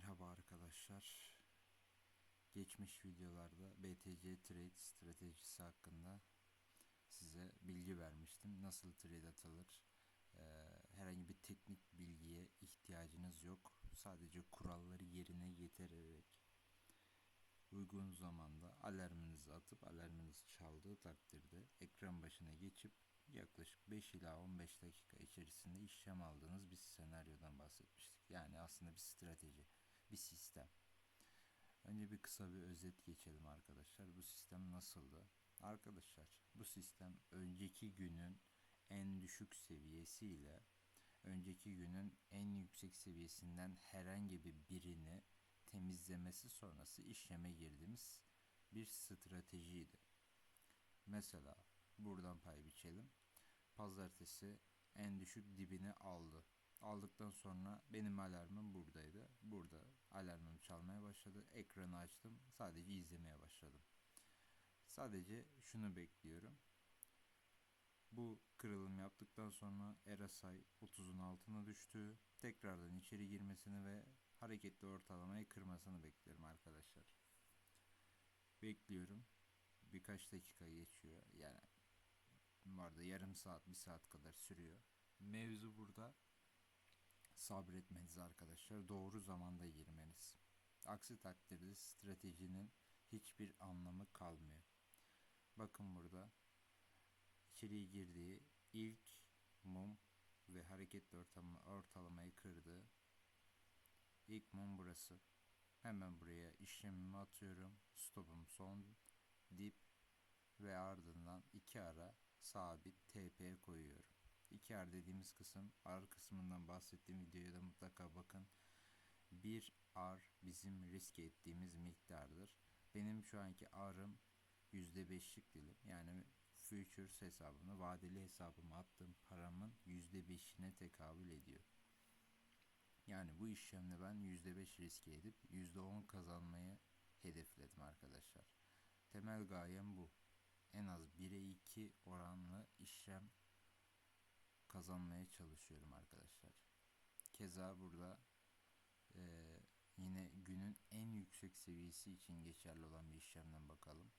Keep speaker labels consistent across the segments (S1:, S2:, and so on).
S1: Merhaba arkadaşlar. Geçmiş videolarda BTC Trade stratejisi hakkında size bilgi vermiştim. Nasıl trade atılır? Ee, herhangi bir teknik bilgiye ihtiyacınız yok. Sadece kuralları yerine getirerek uygun zamanda alarmınızı atıp alarmınız çaldığı takdirde ekran başına geçip yaklaşık 5 ila 15 dakika içerisinde işlem aldığınız bir senaryodan bahsetmiştik. Yani aslında bir strateji, bir sistem. Önce bir kısa bir özet geçelim arkadaşlar. Bu sistem nasıldı? Arkadaşlar bu sistem önceki günün en düşük seviyesiyle önceki günün en yüksek seviyesinden herhangi bir birini temizlemesi sonrası işleme girdiğimiz bir stratejiydi. Mesela buradan pay biçelim. Pazartesi en düşük dibini aldı. Aldıktan sonra benim alarmım buradaydı. Burada alarmım çalmaya başladı. Ekranı açtım. Sadece izlemeye başladım. Sadece şunu bekliyorum. Bu kırılım yaptıktan sonra RSI 30'un altına düştü. Tekrardan içeri girmesini ve hareketli ortalamayı kırmasını bekliyorum arkadaşlar. Bekliyorum. Birkaç dakika geçiyor. Yani bu arada yarım saat, bir saat kadar sürüyor. Mevzu burada sabretmeniz arkadaşlar. Doğru zamanda girmeniz. Aksi takdirde stratejinin hiçbir anlamı kalmıyor. Bakın burada içeriye girdiği ilk mum ve hareketli ortalama, ortalamayı kırdı. İlk mum burası. Hemen buraya işlemimi atıyorum. Stopum son dip ve ardından iki ara sabit TP koyuyorum. 2R dediğimiz kısım R kısmından bahsettiğim videoya da mutlaka bakın. 1 R bizim risk ettiğimiz miktardır. Benim şu anki R'ım %5'lik dilim. Yani futures hesabını, vadeli hesabıma attığım paramın %5'ine tekabül ediyor. Yani bu işlemle ben %5 riske edip %10 kazanmayı hedefledim arkadaşlar. Temel gayem bu. En az 1'e 2 oranlı işlem kazanmaya çalışıyorum arkadaşlar. Keza burada e, yine günün en yüksek seviyesi için geçerli olan bir işlemden bakalım.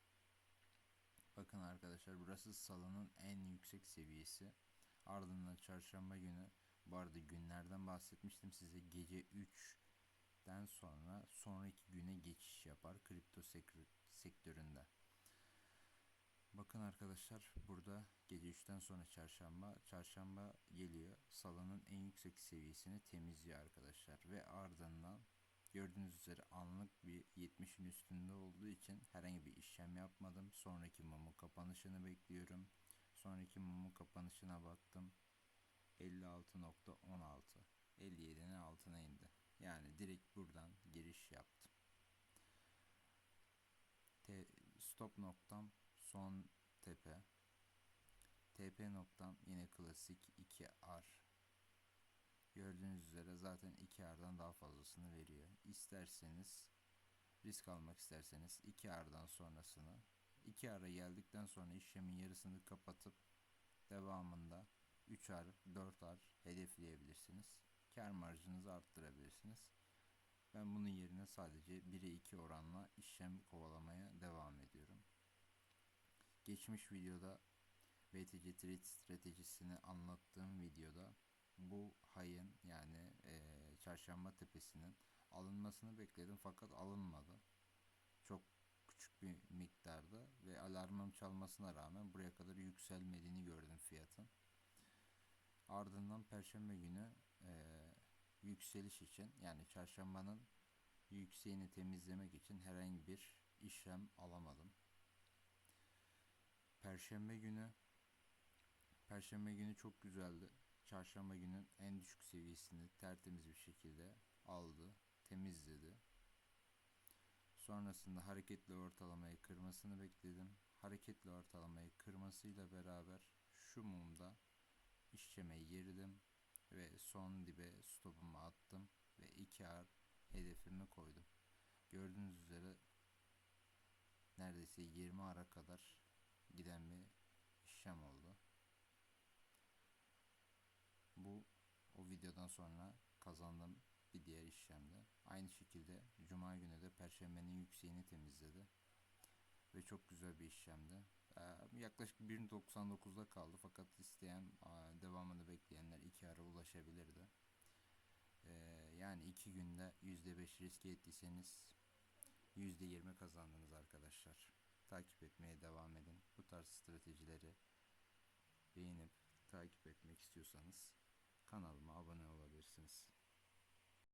S1: Bakın arkadaşlar burası salının en yüksek seviyesi. Ardından çarşamba günü bu arada günlerden bahsetmiştim size gece 3'den sonra sonraki güne geçiş yapar kripto sektöründe. Bakın arkadaşlar burada gece 3'ten sonra çarşamba, çarşamba geliyor. Salının en yüksek seviyesini temizliyor arkadaşlar ve ardından gördüğünüz üzere anlık bir 70'in üstünde olduğu için herhangi bir işlem yapmadım. Sonraki mumu kapanışını bekliyorum. Sonraki mumu kapanışına baktım. 56.16 57'nin altına indi. Yani direkt buradan giriş yaptım. T stop noktam son tepe. TP noktam yine klasik 2R. Gördüğünüz üzere zaten 2R'dan daha fazlasını veriyor. İsterseniz risk almak isterseniz 2R'dan sonrasını 2R'a geldikten sonra işlemin yarısını kapatıp devamında 3R, 4R hedefleyebilirsiniz. Kar marjınızı arttırabilirsiniz. Ben bunun yerine sadece 1'e 2 oranla işlem kovalamaya devam ediyorum. Geçmiş videoda BTC Trade stratejisini anlattığım videoda bu hayın yani e, çarşamba tepesinin alınmasını bekledim fakat alınmadı. Çok küçük bir miktarda ve alarmım çalmasına rağmen buraya kadar yükselmediğini gördüm fiyatın. Ardından perşembe günü e, yükseliş için yani çarşambanın yükseğini temizlemek için herhangi bir işlem alamadım. Perşembe günü Perşembe günü çok güzeldi. Çarşamba günün en düşük seviyesini tertemiz bir şekilde aldı, temizledi. Sonrasında hareketli ortalamayı kırmasını bekledim. Hareketli ortalamayı kırmasıyla beraber şu mumda işleme girdim ve son dibe stopumu attım ve 2 ar hedefimi koydum. Gördüğünüz üzere neredeyse 20 ara kadar giden bir işlem oldu. Bu o videodan sonra kazandığım bir diğer işlemdi. Aynı şekilde Cuma günü de Perşembenin yükseğini temizledi. Ve çok güzel bir işlemdi. Ee, yaklaşık 1.99'da kaldı fakat isteyen devamını bekleyenler iki ara ulaşabilirdi. Ee, yani iki günde %5 riske ettiyseniz %20 kazandınız arkadaşlar. Takip etmeye devam edin. Bu tarz stratejileri beğenip takip etmek istiyorsanız kanalıma abone olabilirsiniz.